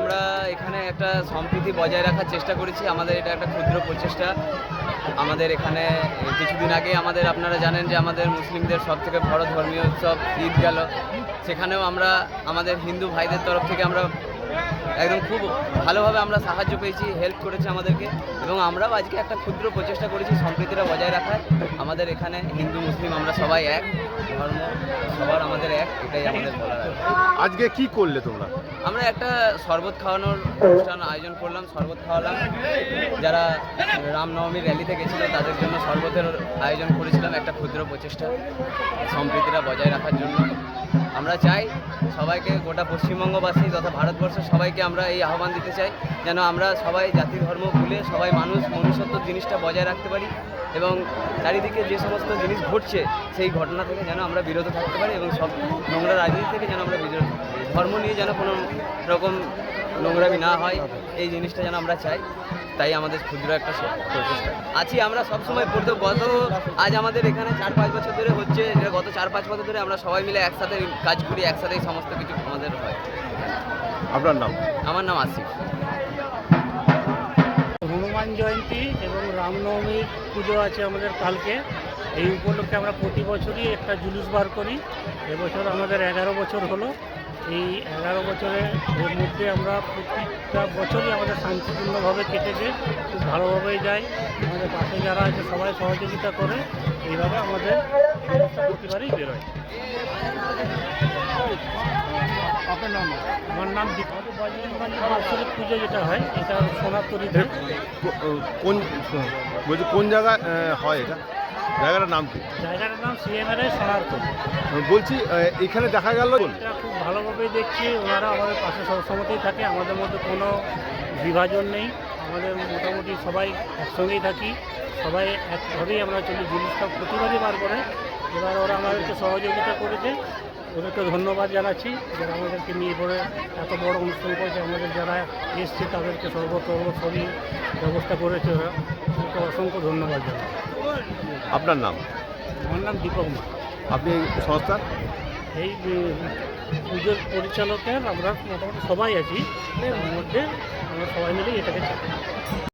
আমরা এখানে একটা সম্প্রীতি বজায় রাখার চেষ্টা করেছি। আমাদের এটা একটা ক্ষুদ্র প্রচেষ্টা। আমাদের এখানে কিছুদিন আগে আমাদের আপনারা জানেন যে আমাদের মুসলিমদের সব থেকে বড় ধর্মীয় উৎসব ঈদ গেল। সেখানেও আমরা আমাদের হিন্দু ভাইদের তরফ থেকে আমরা একদম খুব ভালোভাবে আমরা সাহায্য পেয়েছি হেল্প করেছে আমাদেরকে। এবং আমরাও আজকে একটা ক্ষুদ্র প্রচেষ্টা করেছি সম্প্রীতিটা বজায় রাখার। আমাদের এখানে হিন্দু মুসলিম আমরা সবাই এক ধর্ম সবার আমাদের এক এটাই আমাদের বলার। আজকে কি করলে তোমরা? আমরা একটা শরবত খাওয়ানোর অনুষ্ঠান আয়োজন করলাম, শরবত খাওয়ালাম যারা রামনবমীর র্যালিতে গেছিল, তাদের জন্য শরবতের আয়োজন করেছিলাম একটা ক্ষুদ্র প্রচেষ্টা, সম্প্রীতিটা বজায় রাখার জন্য আমরা চাই সবাইকে, গোটা পশ্চিমবঙ্গবাসী তথা ভারতবর্ষের সবাইকে আমরা এই আহ্বান দিতে চাই, যেন আমরা সবাই জাতি, ধর্ম, ভুলে সবাই মানুষ, মনুষ্যত্ব জিনিসটা বজায় রাখতে পারি এবং চারিদিকে যে সমস্ত জিনিস ঘটছে, সেই ঘটনা থেকে যেন আমরা বিরত থাকতে পারি এবং সব নোংরা রাজনীতি থেকে যেন আমরা বিরত থাকতে পারি। ধর্ম নিয়ে যেন কোনো রকম নোংরামি না হয় এই জিনিসটা যেন আমরা চাই তাই আমাদের ক্ষুদ্র একটা প্রচেষ্টা। আছি আমরা সবসময় পড়তে গত আজ আমাদের এখানে চার পাঁচ বছর ধরে হচ্ছে গত চার পাঁচ বছর ধরে আমরা সবাই মিলে একসাথে কাজ করি একসাথেই সমস্ত কিছু আমাদের হয়। আপনার নাম? আমার নাম আসিফ। হনুমান জয়ন্তী এবং রামনবমীর পুজো আছে আমাদের কালকে। এই উপলক্ষে আমরা প্রতি বছরই একটা জুলুস বার করি। এবছর আমাদের এগারো বছর হলো। এই এগারো বছরের এর মধ্যে আমরা প্রত্যেকটা বছরই আমাদের শান্তিপূর্ণভাবে কেটেছে খুব ভালোভাবেই যায়। আমাদের পাশে যারা আছে সবাই সহযোগিতা করে এইভাবে আমাদের প্রতিবারই বেরোয়। আপনার নাম? আমার নাম বাৎসরিক পুজো যেটা হয় এটা সোনাতরিতে কো- কোন বলছি কোন জায়গায় হয় এটা? জায়গাটার নাম কি? জায়গাটার নাম সিএমআর সোনার বলছি এখানে দেখা গেল খুব ভালোভাবেই দেখছি ওনারা আমাদের পাশে সবসময়তেই থাকে আমাদের মধ্যে কোনো বিভাজন নেই। আমাদের মোটামুটি সবাই একসঙ্গেই থাকি সবাই একভাবেই আমরা চলি জিনিসটা প্রতিবারই বার করে। এবার ওরা আমাদেরকে সহযোগিতা করেছে। ওদেরকে ধন্যবাদ জানাচ্ছি যারা আমাদেরকে নিয়ে পড়ে এত বড় অনুষ্ঠান করেছে। আমাদের যারা এসছে তাদেরকে সর্বতর্ব সবই ব্যবস্থা করেছে ওরা। ওদেরকে অসংখ্য ধন্যবাদ জানাই আপনার নাম? আমার নাম দীপক মা আপনি এই সংস্থার? এই পুজোর পরিচালকের আমরা মোটামুটি সবাই আছি। এর মধ্যে আমরা সবাই মিলে এটাকে চালাই